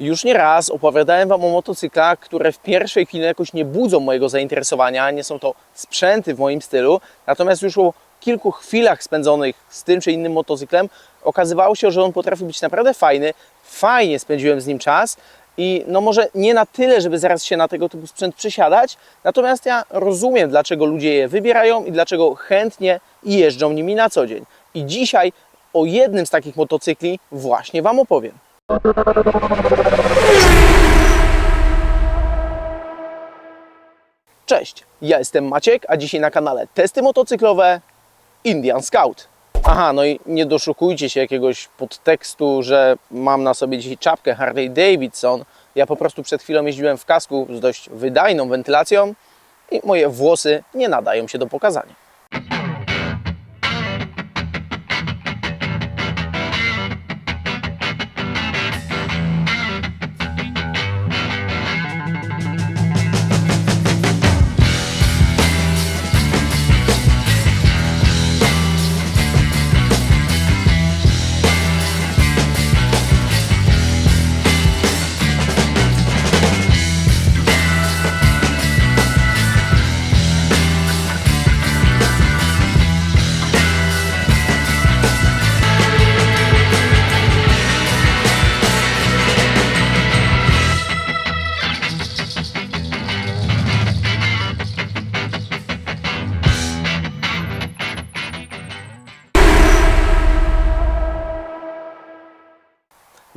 Już nie raz opowiadałem Wam o motocyklach, które w pierwszej chwili jakoś nie budzą mojego zainteresowania, nie są to sprzęty w moim stylu, natomiast już po kilku chwilach spędzonych z tym czy innym motocyklem okazywało się, że on potrafi być naprawdę fajny, fajnie spędziłem z nim czas i no może nie na tyle, żeby zaraz się na tego typu sprzęt przysiadać, natomiast ja rozumiem, dlaczego ludzie je wybierają i dlaczego chętnie jeżdżą nimi na co dzień. I dzisiaj o jednym z takich motocykli właśnie Wam opowiem. Cześć, ja jestem Maciek, a dzisiaj na kanale Testy Motocyklowe Indian Scout. Aha, no i nie doszukujcie się jakiegoś podtekstu, że mam na sobie dzisiaj czapkę Harley Davidson. Ja po prostu przed chwilą jeździłem w kasku z dość wydajną wentylacją i moje włosy nie nadają się do pokazania.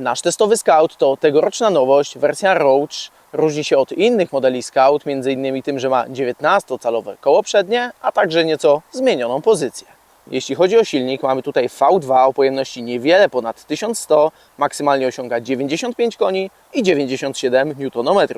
Nasz testowy Scout to tegoroczna nowość, wersja Roach. Różni się od innych modeli Scout, m.in. tym, że ma 19-calowe koło przednie, a także nieco zmienioną pozycję. Jeśli chodzi o silnik, mamy tutaj V2 o pojemności niewiele ponad 1100, maksymalnie osiąga 95 koni i 97 Nm.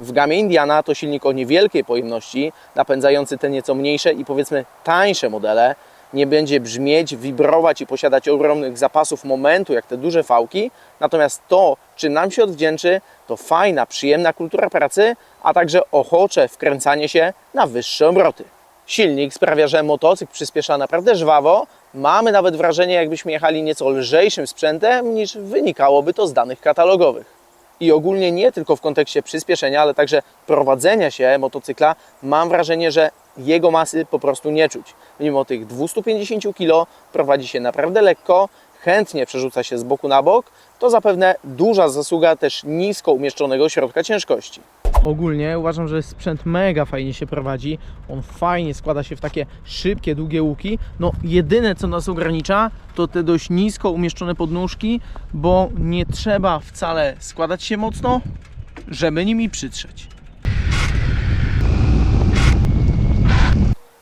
W gamie Indiana to silnik o niewielkiej pojemności, napędzający te nieco mniejsze i powiedzmy tańsze modele. Nie będzie brzmieć, wibrować i posiadać ogromnych zapasów momentu, jak te duże fałki. Natomiast to, czym nam się odwdzięczy, to fajna, przyjemna kultura pracy, a także ochocze wkręcanie się na wyższe obroty. Silnik sprawia, że motocykl przyspiesza naprawdę żwawo. Mamy nawet wrażenie, jakbyśmy jechali nieco lżejszym sprzętem, niż wynikałoby to z danych katalogowych i ogólnie nie tylko w kontekście przyspieszenia, ale także prowadzenia się motocykla, mam wrażenie, że jego masy po prostu nie czuć. Mimo tych 250 kg prowadzi się naprawdę lekko, chętnie przerzuca się z boku na bok, to zapewne duża zasługa też nisko umieszczonego środka ciężkości. Ogólnie uważam, że sprzęt mega fajnie się prowadzi. On fajnie składa się w takie szybkie, długie łuki. No jedyne co nas ogranicza to te dość nisko umieszczone podnóżki, bo nie trzeba wcale składać się mocno, żeby nimi przytrzeć.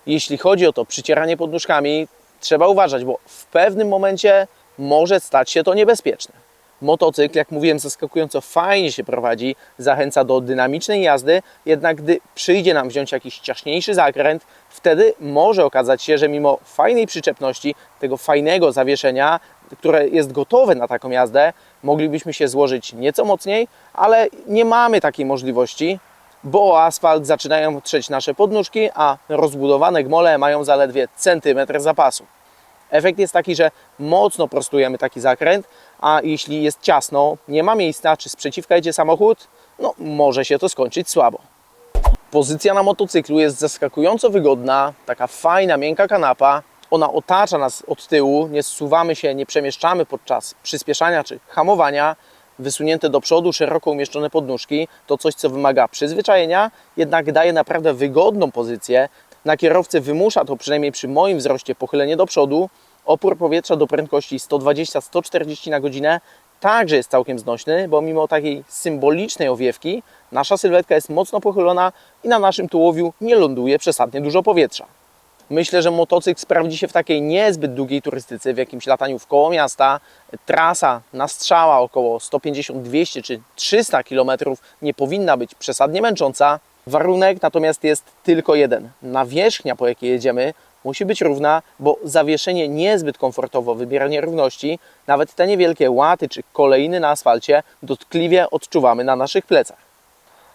Jeśli chodzi o to przycieranie podnóżkami, trzeba uważać, bo w pewnym momencie może stać się to niebezpieczne. Motocykl, jak mówiłem, zaskakująco fajnie się prowadzi, zachęca do dynamicznej jazdy, jednak gdy przyjdzie nam wziąć jakiś ciaśniejszy zakręt, wtedy może okazać się, że mimo fajnej przyczepności, tego fajnego zawieszenia, które jest gotowe na taką jazdę, moglibyśmy się złożyć nieco mocniej, ale nie mamy takiej możliwości, bo o asfalt zaczynają trzeć nasze podnóżki, a rozbudowane gmole mają zaledwie centymetr zapasu. Efekt jest taki, że mocno prostujemy taki zakręt, a jeśli jest ciasno, nie ma miejsca, czy sprzeciwka jedzie samochód, no może się to skończyć słabo. Pozycja na motocyklu jest zaskakująco wygodna, taka fajna, miękka kanapa. Ona otacza nas od tyłu, nie zsuwamy się, nie przemieszczamy podczas przyspieszania czy hamowania. Wysunięte do przodu, szeroko umieszczone podnóżki to coś, co wymaga przyzwyczajenia, jednak daje naprawdę wygodną pozycję. Na kierowcy wymusza to przynajmniej przy moim wzroście pochylenie do przodu. Opór powietrza do prędkości 120-140 na godzinę także jest całkiem znośny, bo mimo takiej symbolicznej owiewki nasza sylwetka jest mocno pochylona i na naszym tułowiu nie ląduje przesadnie dużo powietrza. Myślę, że motocykl sprawdzi się w takiej niezbyt długiej turystyce, w jakimś lataniu w koło miasta. Trasa na strzała około 150, 200 czy 300 km nie powinna być przesadnie męcząca. Warunek natomiast jest tylko jeden. Nawierzchnia, po jakiej jedziemy, musi być równa, bo zawieszenie niezbyt komfortowo wybiera nierówności. Nawet te niewielkie łaty czy kolejny na asfalcie dotkliwie odczuwamy na naszych plecach.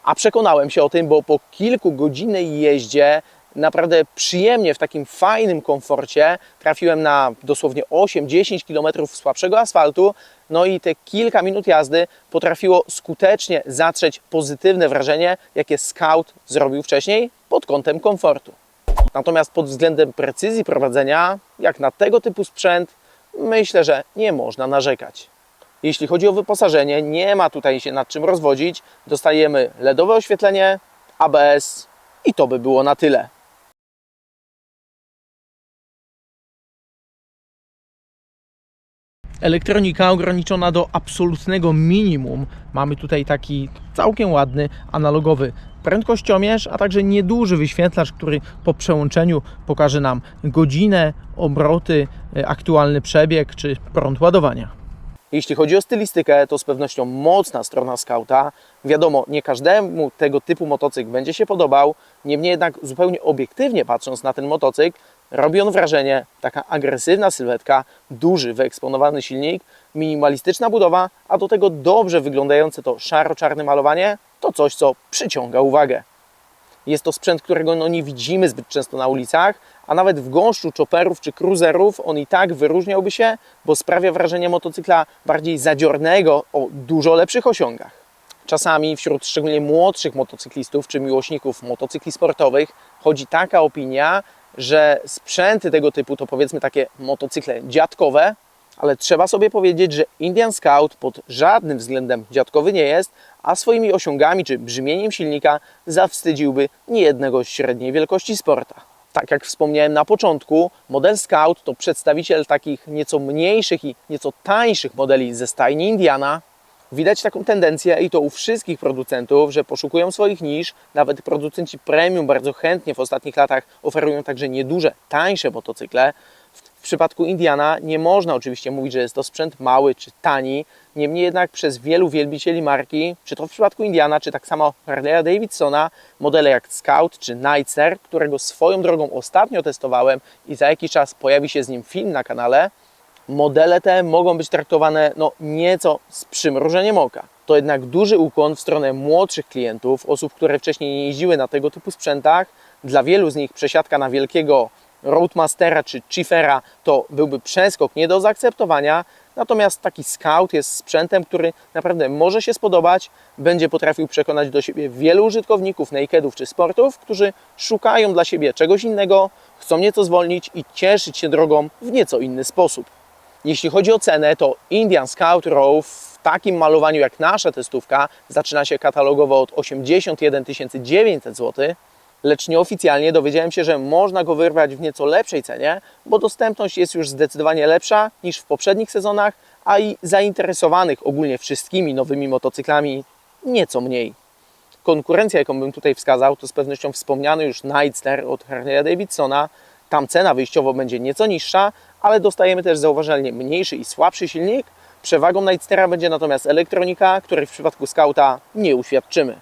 A przekonałem się o tym, bo po kilkugodzinnej jeździe naprawdę przyjemnie, w takim fajnym komforcie. Trafiłem na dosłownie 8-10 km słabszego asfaltu, no i te kilka minut jazdy potrafiło skutecznie zatrzeć pozytywne wrażenie, jakie Scout zrobił wcześniej pod kątem komfortu. Natomiast pod względem precyzji prowadzenia, jak na tego typu sprzęt, myślę, że nie można narzekać. Jeśli chodzi o wyposażenie, nie ma tutaj się nad czym rozwodzić. Dostajemy LEDowe oświetlenie, ABS i to by było na tyle. Elektronika ograniczona do absolutnego minimum. Mamy tutaj taki całkiem ładny analogowy prędkościomierz, a także nieduży wyświetlacz, który po przełączeniu pokaże nam godzinę, obroty, e, aktualny przebieg czy prąd ładowania. Jeśli chodzi o stylistykę, to z pewnością mocna strona skauta. Wiadomo, nie każdemu tego typu motocykl będzie się podobał, niemniej jednak zupełnie obiektywnie patrząc na ten motocykl, robi on wrażenie, taka agresywna sylwetka, duży, wyeksponowany silnik, minimalistyczna budowa, a do tego dobrze wyglądające to szaro-czarne malowanie, to coś, co przyciąga uwagę. Jest to sprzęt, którego no nie widzimy zbyt często na ulicach, a nawet w gąszczu chopperów czy cruiserów on i tak wyróżniałby się, bo sprawia wrażenie motocykla bardziej zadziornego o dużo lepszych osiągach. Czasami wśród szczególnie młodszych motocyklistów czy miłośników motocykli sportowych chodzi taka opinia, że sprzęty tego typu to powiedzmy takie motocykle dziadkowe, ale trzeba sobie powiedzieć, że Indian Scout pod żadnym względem dziadkowy nie jest, a swoimi osiągami czy brzmieniem silnika zawstydziłby niejednego średniej wielkości sporta. Tak jak wspomniałem na początku, model Scout to przedstawiciel takich nieco mniejszych i nieco tańszych modeli ze stajni Indiana. Widać taką tendencję i to u wszystkich producentów, że poszukują swoich nisz. Nawet producenci premium bardzo chętnie w ostatnich latach oferują także nieduże, tańsze motocykle. W przypadku Indiana nie można oczywiście mówić, że jest to sprzęt mały czy tani. Niemniej jednak przez wielu wielbicieli marki, czy to w przypadku Indiana, czy tak samo Harley'a Davidsona, modele jak Scout czy Nightster, którego swoją drogą ostatnio testowałem i za jakiś czas pojawi się z nim film na kanale, modele te mogą być traktowane no, nieco z przymrużeniem oka. To jednak duży ukłon w stronę młodszych klientów, osób, które wcześniej nie jeździły na tego typu sprzętach. Dla wielu z nich przesiadka na wielkiego Roadmastera czy Chiefera to byłby przeskok nie do zaakceptowania, natomiast taki Scout jest sprzętem, który naprawdę może się spodobać, będzie potrafił przekonać do siebie wielu użytkowników nakedów czy sportów, którzy szukają dla siebie czegoś innego, chcą nieco zwolnić i cieszyć się drogą w nieco inny sposób. Jeśli chodzi o cenę, to Indian Scout Row w takim malowaniu jak nasza testówka zaczyna się katalogowo od 81 900 zł, lecz nieoficjalnie dowiedziałem się, że można go wyrwać w nieco lepszej cenie, bo dostępność jest już zdecydowanie lepsza niż w poprzednich sezonach, a i zainteresowanych ogólnie wszystkimi nowymi motocyklami nieco mniej. Konkurencja, jaką bym tutaj wskazał, to z pewnością wspomniany już Nightster od Harley'a Davidsona. Tam cena wyjściowo będzie nieco niższa, ale dostajemy też zauważalnie mniejszy i słabszy silnik. Przewagą Nightstera będzie natomiast elektronika, której w przypadku Scouta nie uświadczymy.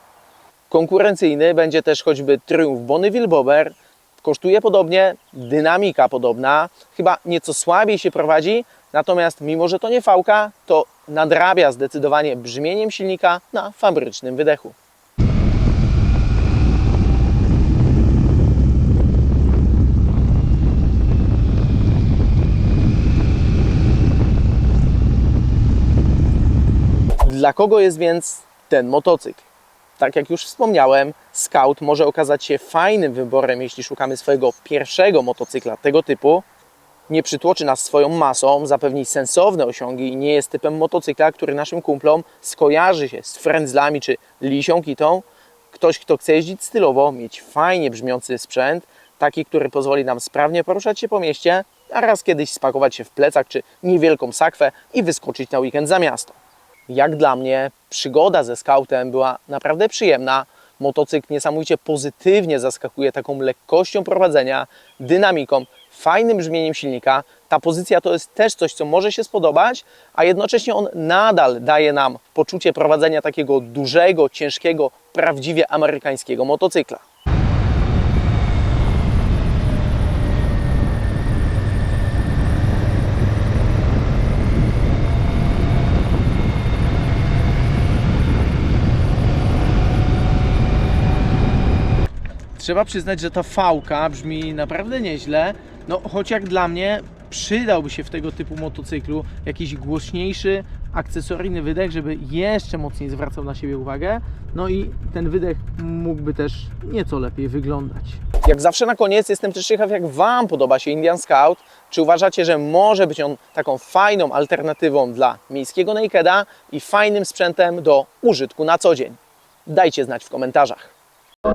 Konkurencyjny będzie też choćby Triumph Bonneville Bobber. Kosztuje podobnie, dynamika podobna, chyba nieco słabiej się prowadzi, natomiast mimo, że to nie fałka, to nadrabia zdecydowanie brzmieniem silnika na fabrycznym wydechu. Dla kogo jest więc ten motocykl? Tak jak już wspomniałem, Scout może okazać się fajnym wyborem, jeśli szukamy swojego pierwszego motocykla tego typu. Nie przytłoczy nas swoją masą, zapewni sensowne osiągi i nie jest typem motocykla, który naszym kumplom skojarzy się z frędzlami czy lisią kitą. Ktoś, kto chce jeździć stylowo, mieć fajnie brzmiący sprzęt, taki, który pozwoli nam sprawnie poruszać się po mieście, a raz kiedyś spakować się w plecak czy niewielką sakwę i wyskoczyć na weekend za miasto. Jak dla mnie przygoda ze Scoutem była naprawdę przyjemna. Motocykl niesamowicie pozytywnie zaskakuje taką lekkością prowadzenia, dynamiką, fajnym brzmieniem silnika. Ta pozycja to jest też coś, co może się spodobać, a jednocześnie on nadal daje nam poczucie prowadzenia takiego dużego, ciężkiego, prawdziwie amerykańskiego motocykla. Trzeba przyznać, że ta fałka brzmi naprawdę nieźle, no choć jak dla mnie przydałby się w tego typu motocyklu jakiś głośniejszy, akcesoryjny wydech, żeby jeszcze mocniej zwracał na siebie uwagę. No i ten wydech mógłby też nieco lepiej wyglądać. Jak zawsze na koniec jestem też ciekaw, jak Wam podoba się Indian Scout. Czy uważacie, że może być on taką fajną alternatywą dla miejskiego nakeda i fajnym sprzętem do użytku na co dzień? Dajcie znać w komentarzach. ♪